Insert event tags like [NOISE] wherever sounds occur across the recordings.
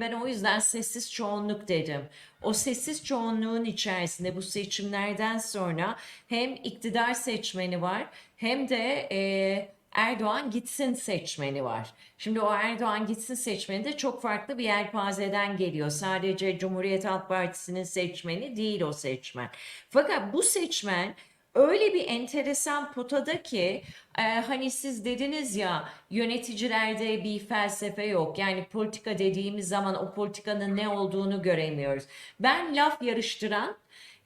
Ben o yüzden sessiz çoğunluk dedim. O sessiz çoğunluğun içerisinde bu seçimlerden sonra hem iktidar seçmeni var hem de e, Erdoğan gitsin seçmeni var. Şimdi o Erdoğan gitsin seçmeni de çok farklı bir yelpazeden geliyor. Sadece Cumhuriyet Halk Partisi'nin seçmeni değil o seçmen. Fakat bu seçmen öyle bir enteresan potada ki e, hani siz dediniz ya yöneticilerde bir felsefe yok. Yani politika dediğimiz zaman o politikanın ne olduğunu göremiyoruz. Ben laf yarıştıran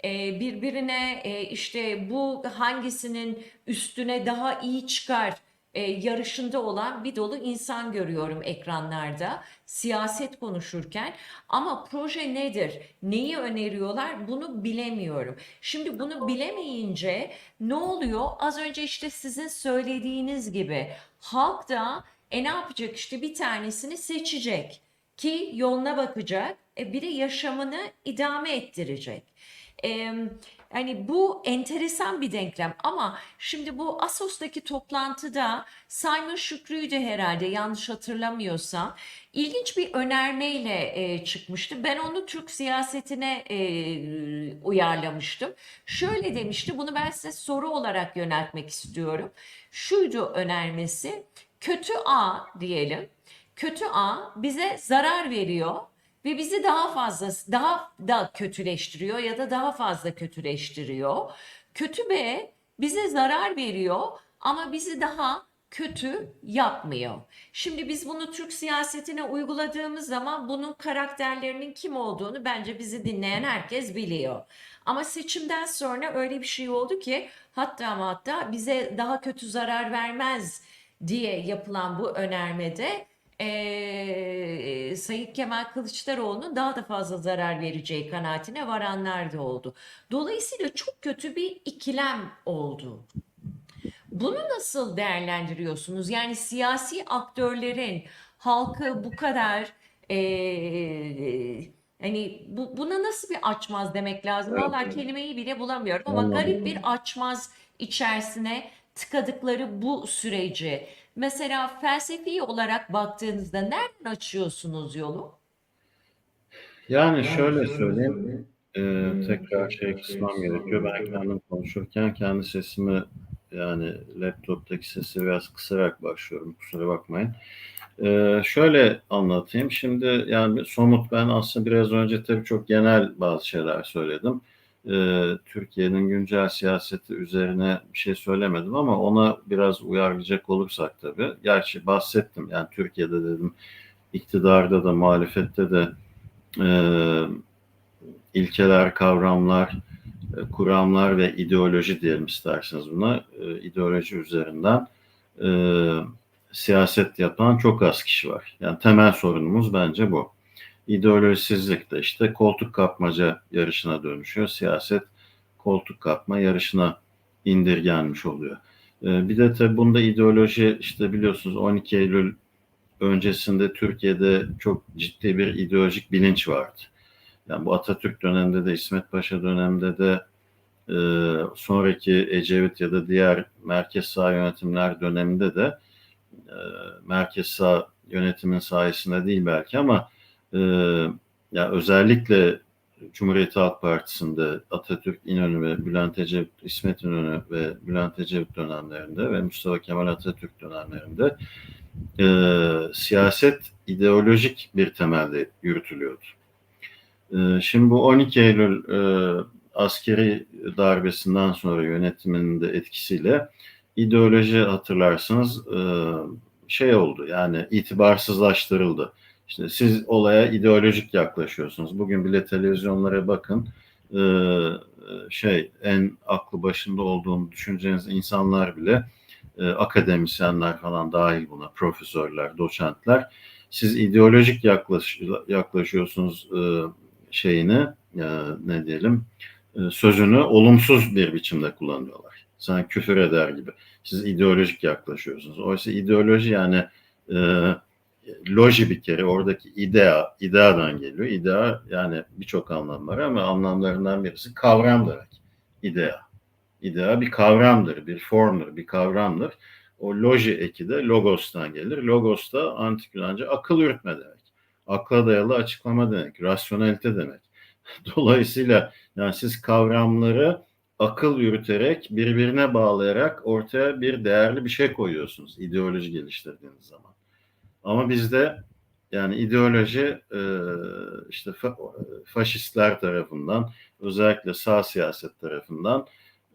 e, birbirine e, işte bu hangisinin üstüne daha iyi çıkar e, yarışında olan bir dolu insan görüyorum ekranlarda siyaset konuşurken ama proje nedir? Neyi öneriyorlar? Bunu bilemiyorum. Şimdi bunu bilemeyince ne oluyor? Az önce işte sizin söylediğiniz gibi halk da e ne yapacak işte bir tanesini seçecek ki yoluna bakacak. E, biri yaşamını idame ettirecek. E, yani bu enteresan bir denklem ama şimdi bu Asos'taki toplantıda Simon Şükrü'ydü herhalde yanlış hatırlamıyorsam ilginç bir önermeyle e, çıkmıştı. Ben onu Türk siyasetine e, uyarlamıştım. Şöyle demişti bunu ben size soru olarak yöneltmek istiyorum. Şuydu önermesi kötü A diyelim. Kötü A bize zarar veriyor ve bizi daha fazla daha da kötüleştiriyor ya da daha fazla kötüleştiriyor. Kötü B bize zarar veriyor ama bizi daha kötü yapmıyor. Şimdi biz bunu Türk siyasetine uyguladığımız zaman bunun karakterlerinin kim olduğunu bence bizi dinleyen herkes biliyor. Ama seçimden sonra öyle bir şey oldu ki hatta hatta bize daha kötü zarar vermez diye yapılan bu önermede eee Sayın Kemal Kılıçdaroğlu'nun daha da fazla zarar vereceği kanaatine varanlar da oldu. Dolayısıyla çok kötü bir ikilem oldu. Bunu nasıl değerlendiriyorsunuz? Yani siyasi aktörlerin halkı bu kadar eee, hani bu, buna nasıl bir açmaz demek lazım? Evet, Vallahi kelimeyi bile bulamıyorum ama garip bir açmaz içerisine tıkadıkları bu süreci. Mesela felsefi olarak baktığınızda nereden açıyorsunuz yolu? Yani şöyle söyleyeyim, e, tekrar şey kısmam gerekiyor. Ben kendim konuşurken kendi sesimi yani laptoptaki sesi biraz kısarak başlıyorum. Kusura bakmayın. E, şöyle anlatayım. Şimdi yani somut ben aslında biraz önce tabii çok genel bazı şeyler söyledim. E, Türkiye'nin güncel siyaseti üzerine bir şey söylemedim ama ona biraz uyarlayacak olursak tabii. Gerçi bahsettim yani Türkiye'de dedim iktidarda da muhalefette de e, ilkeler, kavramlar, e, kuramlar ve ideoloji diyelim isterseniz buna. E, ideoloji üzerinden e, siyaset yapan çok az kişi var. Yani temel sorunumuz bence bu. İdeolojisizlik de işte koltuk kapmaca yarışına dönüşüyor. Siyaset koltuk kapma yarışına indirgenmiş oluyor. E, bir de tabii bunda ideoloji işte biliyorsunuz 12 Eylül öncesinde Türkiye'de çok ciddi bir ideolojik bilinç vardı. Yani bu Atatürk döneminde de İsmet Paşa döneminde de e, sonraki Ecevit ya da diğer merkez sağ yönetimler döneminde de e, merkez sağ yönetimin sayesinde değil belki ama e, ya özellikle Cumhuriyet Halk Partisi'nde Atatürk İnönü ve Bülent Ecevit, İsmet İnönü ve Bülent Ecevit dönemlerinde ve Mustafa Kemal Atatürk dönemlerinde e, siyaset ideolojik bir temelde yürütülüyordu. E, şimdi bu 12 Eylül e, askeri darbesinden sonra yönetiminin de etkisiyle ideoloji hatırlarsınız e, şey oldu yani itibarsızlaştırıldı. İşte siz olaya ideolojik yaklaşıyorsunuz. Bugün bile televizyonlara bakın e, şey en aklı başında olduğunu düşüneceğiniz insanlar bile e, akademisyenler falan dahil buna, profesörler, doçentler. Siz ideolojik yaklaş, yaklaşıyorsunuz e, şeyini, e, ne diyelim, e, sözünü olumsuz bir biçimde kullanıyorlar. Sen küfür eder gibi. Siz ideolojik yaklaşıyorsunuz. Oysa ideoloji yani e, loji bir kere oradaki idea, ideadan geliyor. İdea yani birçok anlam var ama anlamlarından birisi kavram demek. İdea. İdea bir kavramdır, bir formdur, bir kavramdır. O loji eki de logos'tan gelir. Logos da antik Yunanca akıl yürütme demek. akla dayalı açıklama demek, rasyonelite demek. [LAUGHS] Dolayısıyla yani siz kavramları akıl yürüterek, birbirine bağlayarak ortaya bir değerli bir şey koyuyorsunuz ideoloji geliştirdiğiniz zaman. Ama bizde yani ideoloji e, işte fa- faşistler tarafından, özellikle sağ siyaset tarafından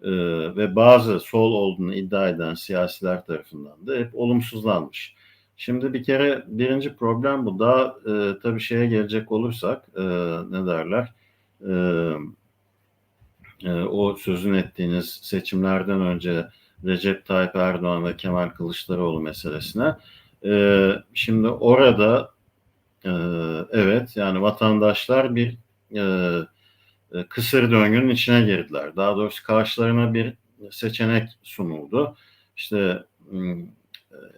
e, ve bazı sol olduğunu iddia eden siyasiler tarafından da hep olumsuzlanmış. Şimdi bir kere birinci problem bu. Daha e, tabii şeye gelecek olursak e, ne derler? E, e, o sözün ettiğiniz seçimlerden önce Recep Tayyip Erdoğan ve Kemal Kılıçdaroğlu meselesine. E, şimdi orada e, evet yani vatandaşlar bir e, e, kısır döngünün içine girdiler. Daha doğrusu karşılarına bir seçenek sunuldu. İşte m, e,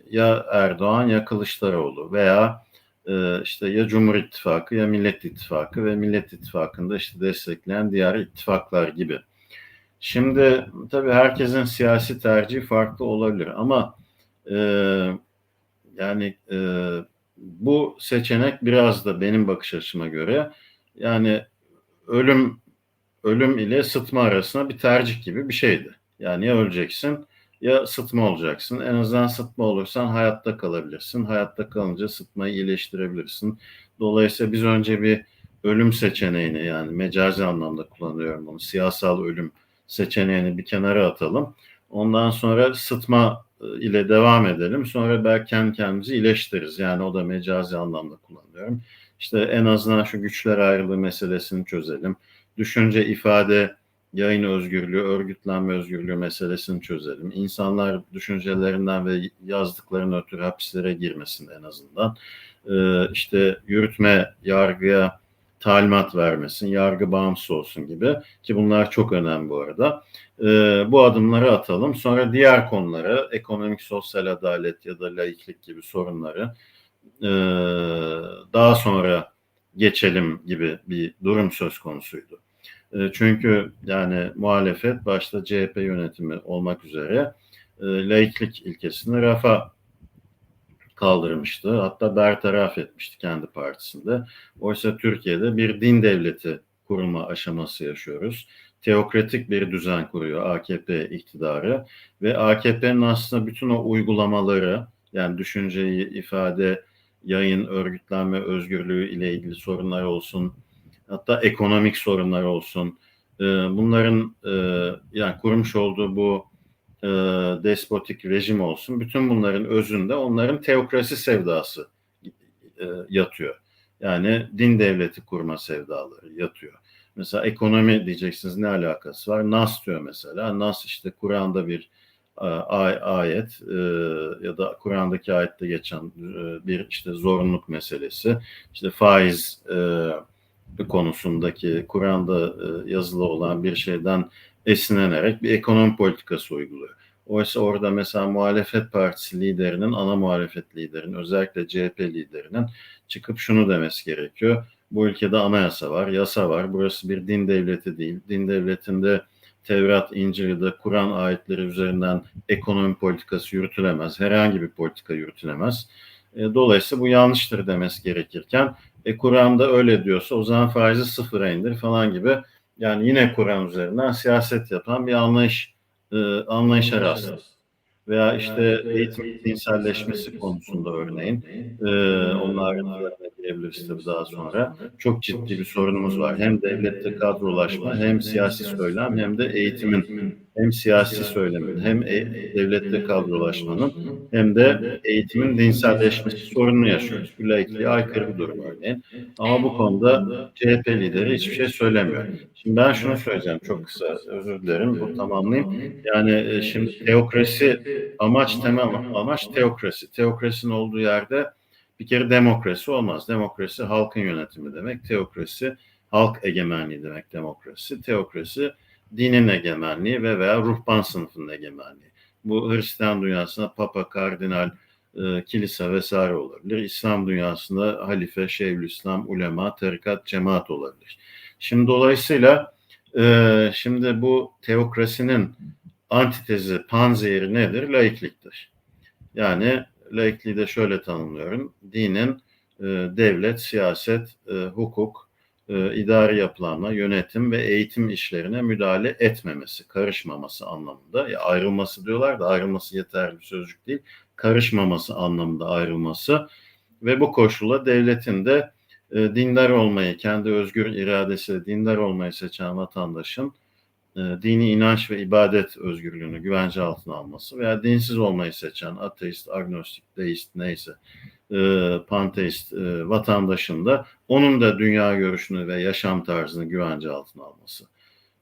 ya Erdoğan ya Kılıçdaroğlu veya e, işte ya Cumhur İttifakı ya Millet İttifakı ve Millet İttifakı'nda işte destekleyen diğer ittifaklar gibi. Şimdi tabii herkesin siyasi tercihi farklı olabilir ama yani e, bu seçenek biraz da benim bakış açıma göre yani ölüm ölüm ile sıtma arasında bir tercih gibi bir şeydi. Yani ya öleceksin ya sıtma olacaksın. En azından sıtma olursan hayatta kalabilirsin. Hayatta kalınca sıtmayı iyileştirebilirsin. Dolayısıyla biz önce bir ölüm seçeneğini yani mecazi anlamda kullanıyorum bunu. Siyasal ölüm seçeneğini bir kenara atalım. Ondan sonra sıtma ile devam edelim. Sonra belki kendi kendimizi iyileştiririz. Yani o da mecazi anlamda kullanıyorum. İşte en azından şu güçler ayrılığı meselesini çözelim. Düşünce, ifade, yayın özgürlüğü, örgütlenme özgürlüğü meselesini çözelim. İnsanlar düşüncelerinden ve yazdıklarının ötürü hapislere girmesin en azından. Ee, işte yürütme, yargıya talimat vermesin, yargı bağımsız olsun gibi ki bunlar çok önemli bu arada. Ee, bu adımları atalım. Sonra diğer konulara, ekonomik sosyal adalet ya da laiklik gibi sorunları e, daha sonra geçelim gibi bir durum söz konusuydu. E, çünkü yani muhalefet başta CHP yönetimi olmak üzere e, laiklik ilkesini rafa kaldırmıştı. Hatta bertaraf etmişti kendi partisinde. Oysa Türkiye'de bir din devleti kurma aşaması yaşıyoruz. Teokratik bir düzen kuruyor AKP iktidarı ve AKP'nin aslında bütün o uygulamaları yani düşünceyi, ifade, yayın, örgütlenme, özgürlüğü ile ilgili sorunlar olsun, hatta ekonomik sorunlar olsun. E, bunların e, yani kurmuş olduğu bu e, despotik rejim olsun. Bütün bunların özünde onların teokrasi sevdası e, yatıyor. Yani din devleti kurma sevdaları yatıyor. Mesela ekonomi diyeceksiniz ne alakası var? Nas diyor mesela. Nas işte Kur'an'da bir e, ay, ayet e, ya da Kur'an'daki ayette geçen e, bir işte zorunluluk meselesi. İşte faiz e, konusundaki Kur'an'da e, yazılı olan bir şeyden esinlenerek bir ekonomi politikası uyguluyor. Oysa orada mesela muhalefet partisi liderinin, ana muhalefet liderinin, özellikle CHP liderinin çıkıp şunu demesi gerekiyor. Bu ülkede anayasa var, yasa var. Burası bir din devleti değil. Din devletinde Tevrat, İncil ya da Kur'an ayetleri üzerinden ekonomi politikası yürütülemez. Herhangi bir politika yürütülemez. E, dolayısıyla bu yanlıştır demesi gerekirken e, Kur'an'da öyle diyorsa o zaman faizi sıfıra indir falan gibi yani yine Kur'an üzerinden siyaset yapan bir anlayış e, anlayışa rastladık. Veya işte eğitim dinselleşmesi konusunda örneğin e, onların üzerine girebiliriz tabii daha sonra. Çok ciddi bir sorunumuz var. Hem devlette kadrolaşma hem siyasi söylem hem de eğitimin hem siyasi söylemin hem e, devlette kadrolaşmanın hem de eğitimin dinselleşmesi sorununu yaşıyoruz. Bu laikliğe aykırı bir durum örneğin. Ama bu konuda CHP lideri hiçbir şey söylemiyor. Şimdi ben şunu söyleyeceğim çok kısa özür dilerim bu tamamlayayım. Yani e, şimdi teokrasi amaç temel amaç teokrasi. Teokrasinin olduğu yerde bir kere demokrasi olmaz. Demokrasi halkın yönetimi demek. Teokrasi halk egemenliği demek demokrasi. Teokrasi dinin egemenliği ve veya ruhban sınıfının egemenliği. Bu Hristiyan dünyasında papa, kardinal, e, kilise vesaire olabilir. İslam dünyasında halife, şeyhülislam, ulema, tarikat, cemaat olabilir. Şimdi dolayısıyla e, şimdi bu teokrasinin antitezi, panzehiri nedir? Laikliktir. Yani laikliği de şöyle tanımlıyorum. Dinin e, devlet, siyaset, e, hukuk, e, idari yapılanma, yönetim ve eğitim işlerine müdahale etmemesi, karışmaması anlamında. Ya ayrılması diyorlar da ayrılması yeterli bir sözcük değil. Karışmaması anlamında ayrılması ve bu koşulla devletin de e, dindar olmayı, kendi özgür iradesiyle dindar olmayı seçen vatandaşın e, dini inanç ve ibadet özgürlüğünü güvence altına alması veya dinsiz olmayı seçen ateist, agnostik, deist neyse e, panteist e, vatandaşın da onun da dünya görüşünü ve yaşam tarzını güvence altına alması.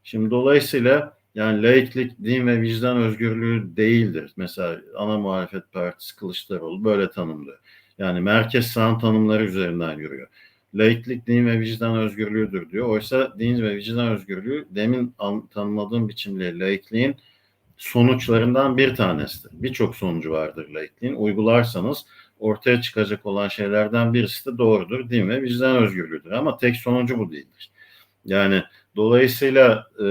Şimdi dolayısıyla yani laiklik, din ve vicdan özgürlüğü değildir. Mesela ana muhalefet partisi Kılıçdaroğlu böyle tanımlıyor. Yani merkez sağın tanımları üzerinden yürüyor. Laiklik, din ve vicdan özgürlüğüdür diyor. Oysa din ve vicdan özgürlüğü demin tanımladığım biçimle laikliğin sonuçlarından bir tanesidir. Birçok sonucu vardır laikliğin. Uygularsanız ortaya çıkacak olan şeylerden birisi de doğrudur. Din ve vicdan özgürlüğüdür. Ama tek sonucu bu değildir. Yani dolayısıyla e,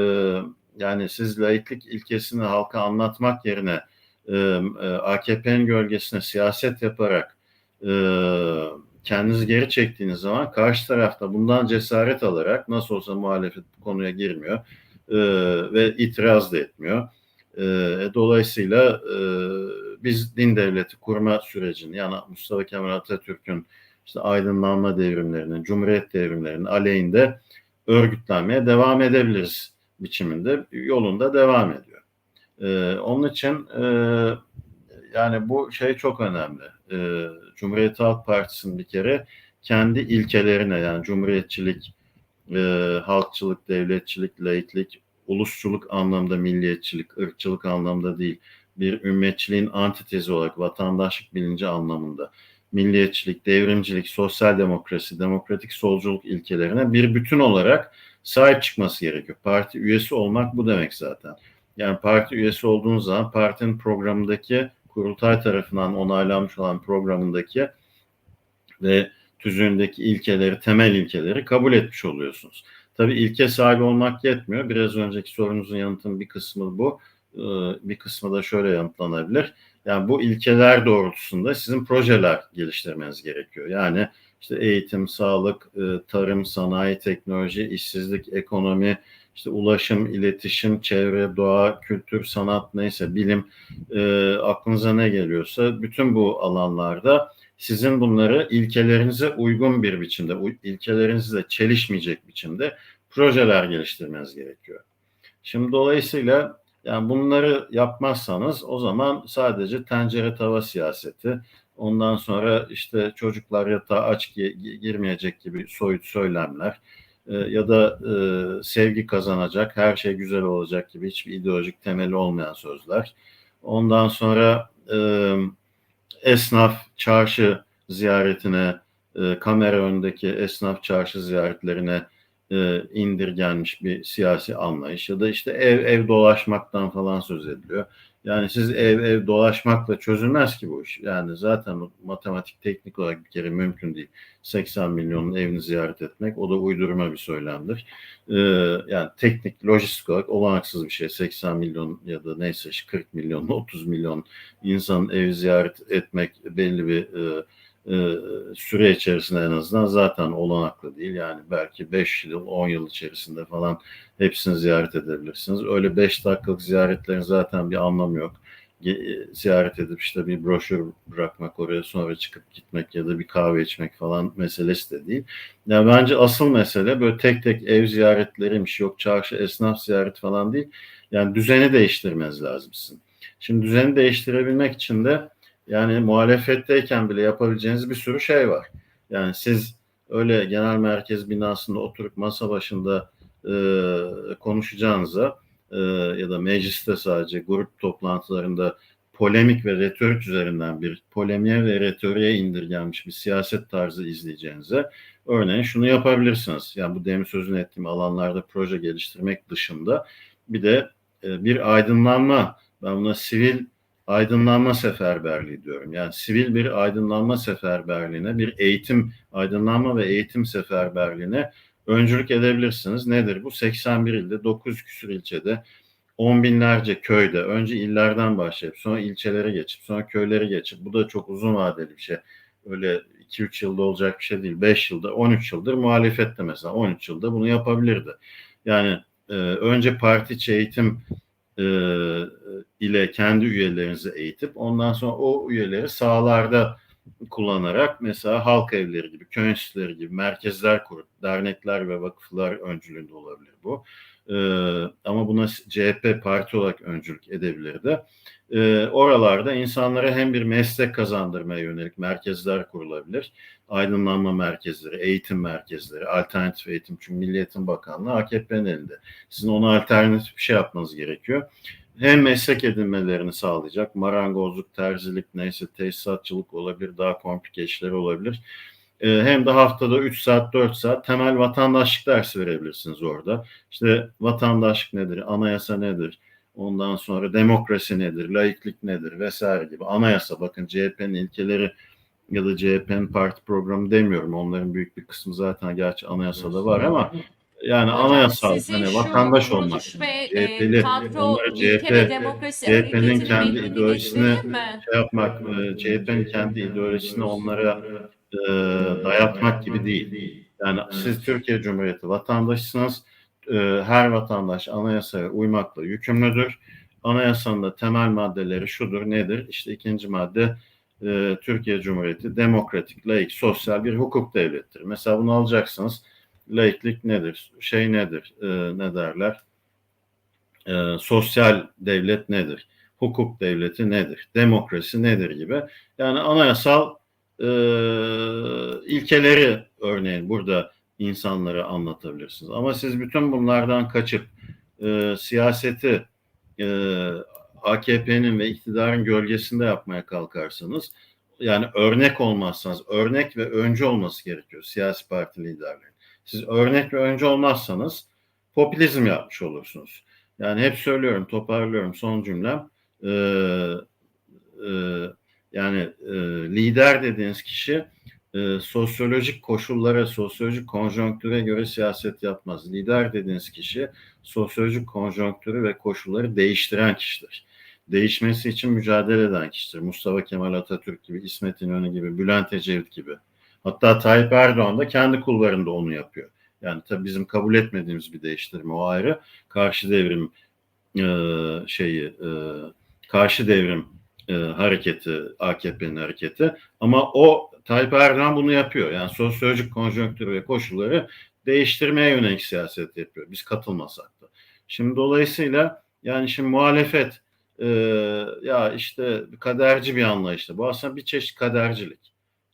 yani siz laiklik ilkesini halka anlatmak yerine e, e, AKP'nin gölgesine siyaset yaparak e, kendinizi geri çektiğiniz zaman karşı tarafta bundan cesaret alarak nasıl olsa muhalefet konuya girmiyor e, ve itiraz da etmiyor. E, dolayısıyla e, biz din devleti kurma sürecini yani Mustafa Kemal Atatürk'ün işte aydınlanma devrimlerinin, cumhuriyet devrimlerinin aleyhinde örgütlenmeye devam edebiliriz biçiminde yolunda devam ediyor. Ee, onun için e, yani bu şey çok önemli. Ee, Cumhuriyet Halk Partisi'nin bir kere kendi ilkelerine yani cumhuriyetçilik, e, halkçılık, devletçilik, laiklik, ulusçuluk anlamda milliyetçilik, ırkçılık anlamda değil, bir ümmetçiliğin antitezi olarak vatandaşlık bilinci anlamında milliyetçilik, devrimcilik, sosyal demokrasi, demokratik solculuk ilkelerine bir bütün olarak sahip çıkması gerekiyor. Parti üyesi olmak bu demek zaten. Yani parti üyesi olduğunuz zaman partinin programındaki kurultay tarafından onaylanmış olan programındaki ve tüzüğündeki ilkeleri, temel ilkeleri kabul etmiş oluyorsunuz. Tabii ilke sahibi olmak yetmiyor. Biraz önceki sorunuzun yanıtının bir kısmı bu. Ee, bir kısmı da şöyle yanıtlanabilir. Yani bu ilkeler doğrultusunda sizin projeler geliştirmeniz gerekiyor. Yani işte eğitim, sağlık, e, tarım, sanayi, teknoloji, işsizlik, ekonomi, işte ulaşım, iletişim, çevre, doğa, kültür, sanat neyse bilim e, aklınıza ne geliyorsa bütün bu alanlarda sizin bunları ilkelerinize uygun bir biçimde, ilkelerinizle çelişmeyecek biçimde projeler geliştirmeniz gerekiyor. Şimdi dolayısıyla yani bunları yapmazsanız o zaman sadece tencere tava siyaseti, ondan sonra işte çocuklar yatağa aç girmeyecek gibi soyut söylemler e, ya da e, sevgi kazanacak, her şey güzel olacak gibi hiçbir ideolojik temeli olmayan sözler. Ondan sonra esnaf çarşı ziyaretine, e, kamera önündeki esnaf çarşı ziyaretlerine e, indirgenmiş bir siyasi anlayış ya da işte ev ev dolaşmaktan falan söz ediliyor. Yani siz ev ev dolaşmakla çözülmez ki bu iş. Yani zaten matematik teknik olarak bir kere mümkün değil. 80 milyonun evini ziyaret etmek o da uydurma bir söylemdir. Ee, yani teknik, lojistik olarak olanaksız bir şey. 80 milyon ya da neyse 40 milyon, 30 milyon insanın evi ziyaret etmek belli bir e, e, süre içerisinde en azından zaten olanaklı değil. Yani belki 5 yıl, 10 yıl içerisinde falan hepsini ziyaret edebilirsiniz. Öyle 5 dakikalık ziyaretlerin zaten bir anlamı yok. E, ziyaret edip işte bir broşür bırakmak oraya sonra çıkıp gitmek ya da bir kahve içmek falan meselesi de değil. Yani bence asıl mesele böyle tek tek ev ziyaretleriymiş yok çarşı esnaf ziyaret falan değil. Yani düzeni değiştirmeniz lazım sizin. Şimdi düzeni değiştirebilmek için de yani muhalefetteyken bile yapabileceğiniz bir sürü şey var. Yani siz öyle genel merkez binasında oturup masa başında e, konuşacağınıza e, ya da mecliste sadece grup toplantılarında polemik ve retorik üzerinden bir polemiğe ve retoriğe indirgenmiş bir siyaset tarzı izleyeceğinize örneğin şunu yapabilirsiniz. Yani bu demin sözünü ettiğim alanlarda proje geliştirmek dışında bir de e, bir aydınlanma ben buna sivil aydınlanma seferberliği diyorum. Yani sivil bir aydınlanma seferberliğine, bir eğitim, aydınlanma ve eğitim seferberliğine öncülük edebilirsiniz. Nedir bu? 81 ilde, 9 küsur ilçede, on binlerce köyde, önce illerden başlayıp sonra ilçelere geçip sonra köyleri geçip, bu da çok uzun vadeli bir şey. Öyle 2-3 yılda olacak bir şey değil. 5 yılda, 13 yıldır muhalefette mesela. 13 yılda bunu yapabilirdi. Yani e, önce parti içi eğitim e, ile kendi üyelerinizi eğitip ondan sonra o üyeleri sahalarda kullanarak mesela halk evleri gibi, köy enstitüleri gibi merkezler kurup dernekler ve vakıflar öncülüğünde olabilir bu. Ee, ama buna CHP parti olarak öncülük edebilirdi. Ee, oralarda insanlara hem bir meslek kazandırmaya yönelik merkezler kurulabilir. Aydınlanma merkezleri, eğitim merkezleri, alternatif eğitim. Çünkü Milli Eğitim Bakanlığı AKP'nin elinde. Sizin ona alternatif bir şey yapmanız gerekiyor hem meslek edinmelerini sağlayacak, marangozluk, terzilik, neyse tesisatçılık olabilir, daha komplike işler olabilir. Ee, hem de haftada 3 saat, 4 saat temel vatandaşlık dersi verebilirsiniz orada. İşte vatandaşlık nedir, anayasa nedir, ondan sonra demokrasi nedir, laiklik nedir vesaire gibi. Anayasa bakın CHP'nin ilkeleri ya da CHP'nin parti programı demiyorum. Onların büyük bir kısmı zaten gerçi anayasada var ama yani anayasal hani vatandaş olmak. CHP'li, kadro CHP, CHP'nin kendi ideolojisini şey yapmak, e, CHP'nin kendi ideolojisini onlara e, dayatmak gibi değil. Yani siz Türkiye Cumhuriyeti vatandaşısınız. E, her vatandaş anayasaya uymakla yükümlüdür. Anayasanın da temel maddeleri şudur, nedir? İşte ikinci madde e, Türkiye Cumhuriyeti demokratik, laik, sosyal bir hukuk devlettir. Mesela bunu alacaksınız. Laiklik nedir? Şey nedir? E, ne derler? E, sosyal devlet nedir? Hukuk devleti nedir? Demokrasi nedir gibi. Yani anayasal e, ilkeleri örneğin burada insanlara anlatabilirsiniz. Ama siz bütün bunlardan kaçıp e, siyaseti e, AKP'nin ve iktidarın gölgesinde yapmaya kalkarsanız yani örnek olmazsanız örnek ve öncü olması gerekiyor siyasi parti liderlerinin. Siz örnek ve öncü olmazsanız popülizm yapmış olursunuz. Yani hep söylüyorum, toparlıyorum son cümlem. Ee, e, yani e, lider dediğiniz kişi e, sosyolojik koşullara, sosyolojik konjonktüre göre siyaset yapmaz. Lider dediğiniz kişi sosyolojik konjonktürü ve koşulları değiştiren kişidir. Değişmesi için mücadele eden kişidir. Mustafa Kemal Atatürk gibi, İsmet İnönü gibi, Bülent Ecevit gibi. Hatta Tayyip Erdoğan da kendi kulvarında onu yapıyor. Yani tabii bizim kabul etmediğimiz bir değiştirme o ayrı. Karşı devrim e, şeyi, e, karşı devrim e, hareketi, AKP'nin hareketi. Ama o Tayyip Erdoğan bunu yapıyor. Yani sosyolojik konjonktür ve koşulları değiştirmeye yönelik siyaset yapıyor. Biz katılmasak da. Şimdi dolayısıyla yani şimdi muhalefet e, ya işte kaderci bir anlayışta. Bu aslında bir çeşit kadercilik.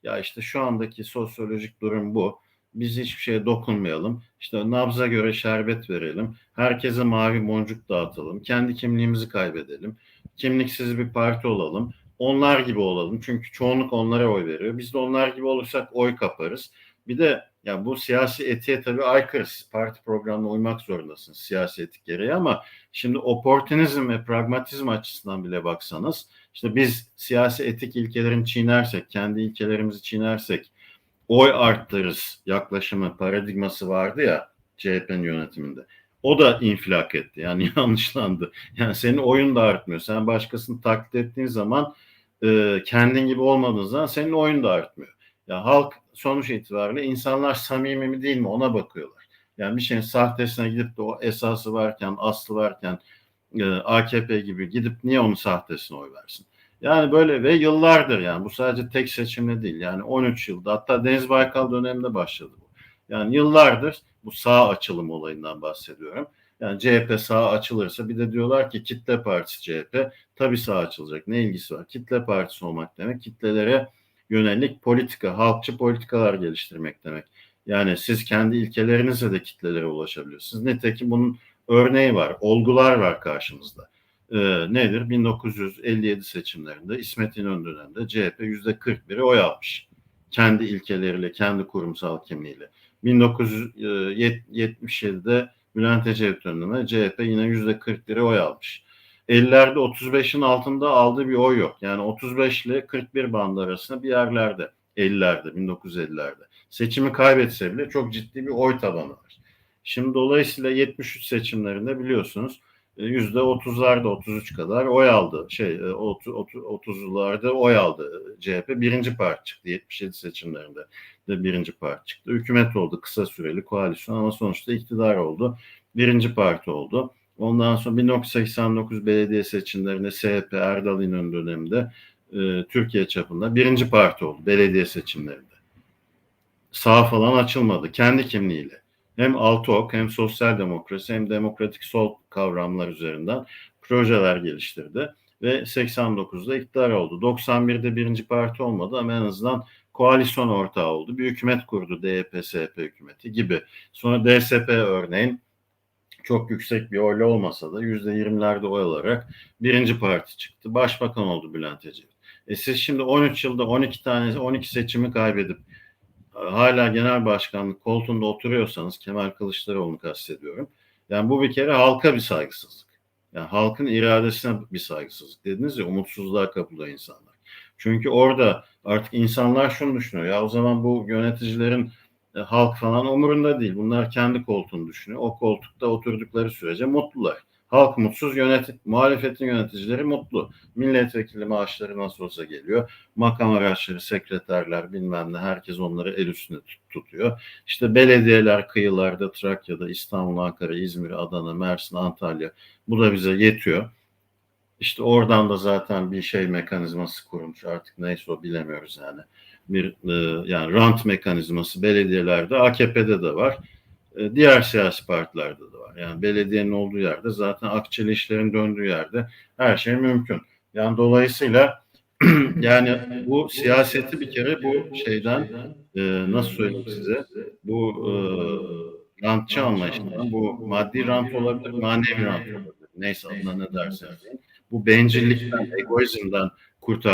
Ya işte şu andaki sosyolojik durum bu. Biz hiçbir şeye dokunmayalım. İşte nabza göre şerbet verelim. Herkese mavi boncuk dağıtalım. Kendi kimliğimizi kaybedelim. Kimliksiz bir parti olalım. Onlar gibi olalım. Çünkü çoğunluk onlara oy veriyor. Biz de onlar gibi olursak oy kaparız. Bir de ya bu siyasi etiğe tabii aykırı. Parti programına uymak zorundasınız siyasi etik gereği ama şimdi oportunizm ve pragmatizm açısından bile baksanız işte biz siyasi etik ilkelerini çiğnersek, kendi ilkelerimizi çiğnersek oy arttırırız yaklaşımı, paradigması vardı ya CHP'nin yönetiminde. O da infilak etti. Yani [LAUGHS] yanlışlandı. Yani senin oyun da artmıyor. Sen başkasını taklit ettiğin zaman e, kendin gibi olmadığın zaman senin oyun da artmıyor. Ya halk sonuç itibariyle insanlar samimi mi değil mi ona bakıyorlar. Yani bir şeyin sahtesine gidip de o esası varken, aslı varken e, AKP gibi gidip niye onun sahtesine oy versin? Yani böyle ve yıllardır yani bu sadece tek seçimle değil. Yani 13 yılda hatta Deniz Baykal döneminde başladı bu. Yani yıllardır bu sağ açılım olayından bahsediyorum. Yani CHP sağ açılırsa bir de diyorlar ki kitle partisi CHP tabii sağ açılacak. Ne ilgisi var? Kitle partisi olmak demek kitlelere yönelik politika, halkçı politikalar geliştirmek demek. Yani siz kendi ilkelerinizle de kitlelere ulaşabilirsiniz. Nitekim bunun örneği var, olgular var karşımızda. Ee, nedir? 1957 seçimlerinde İsmet İnönü döneminde CHP yüzde 41'e oy almış. Kendi ilkeleriyle, kendi kurumsal kimliğiyle. 1977'de Bülent Ecevit döneminde CHP yine yüzde 41'e oy almış. 50'lerde 35'in altında aldığı bir oy yok. Yani 35 ile 41 bandı arasında bir yerlerde. 50'lerde, 1950'lerde. Seçimi kaybetse bile çok ciddi bir oy tabanı var. Şimdi dolayısıyla 73 seçimlerinde biliyorsunuz e, yüzde otuzlarda 33 kadar oy aldı. Şey e, otu- otu- 30'larda oy aldı CHP. Birinci parti çıktı 77 seçimlerinde de birinci parti çıktı. Hükümet oldu kısa süreli koalisyon ama sonuçta iktidar oldu. Birinci parti oldu. Ondan sonra 1989 belediye seçimlerinde CHP Erdal İnönü döneminde e, Türkiye çapında birinci parti oldu belediye seçimlerinde. Sağ falan açılmadı kendi kimliğiyle. Hem Altok hem sosyal demokrasi hem demokratik sol kavramlar üzerinden projeler geliştirdi ve 89'da iktidar oldu. 91'de birinci parti olmadı ama en azından koalisyon ortağı oldu. Bir hükümet kurdu DYP, SHP hükümeti gibi. Sonra DSP örneğin çok yüksek bir oyla olmasa da %20'lerde oy alarak birinci parti çıktı. Başbakan oldu Bülent Ecevit. E siz şimdi 13 yılda 12 tane 12 seçimi kaybedip hala genel başkanlık koltuğunda oturuyorsanız Kemal Kılıçdaroğlu'nu kastediyorum. Yani bu bir kere halka bir saygısızlık. Yani halkın iradesine bir saygısızlık. Dediniz ya umutsuzluğa kapılıyor insanlar. Çünkü orada artık insanlar şunu düşünüyor. Ya o zaman bu yöneticilerin e, halk falan umurunda değil. Bunlar kendi koltuğunu düşünüyor. O koltukta oturdukları sürece mutlular. Halk mutsuz, yönet muhalefetin yöneticileri mutlu. Milletvekili maaşları nasıl olsa geliyor. Makam araçları, sekreterler bilmem ne herkes onları el üstünde tut- tutuyor. İşte belediyeler kıyılarda, Trakya'da, İstanbul, Ankara, İzmir, Adana, Mersin, Antalya bu da bize yetiyor. İşte oradan da zaten bir şey mekanizması kurulmuş artık neyse o bilemiyoruz yani. Bir e, yani rant mekanizması belediyelerde AKP'de de var. E, diğer siyasi partilerde de var. Yani belediyenin olduğu yerde zaten akçeli işlerin döndüğü yerde her şey mümkün. Yani dolayısıyla [CLEARS THROAT] yani bu siyaseti bir kere bu şeyden e, nasıl söyleyeyim size bu e, rantçı anlayışından bu maddi rant olabilir, manevi rant olabilir. Neyse adına ne derseniz. Bu bencillikten, egoizmden kurtar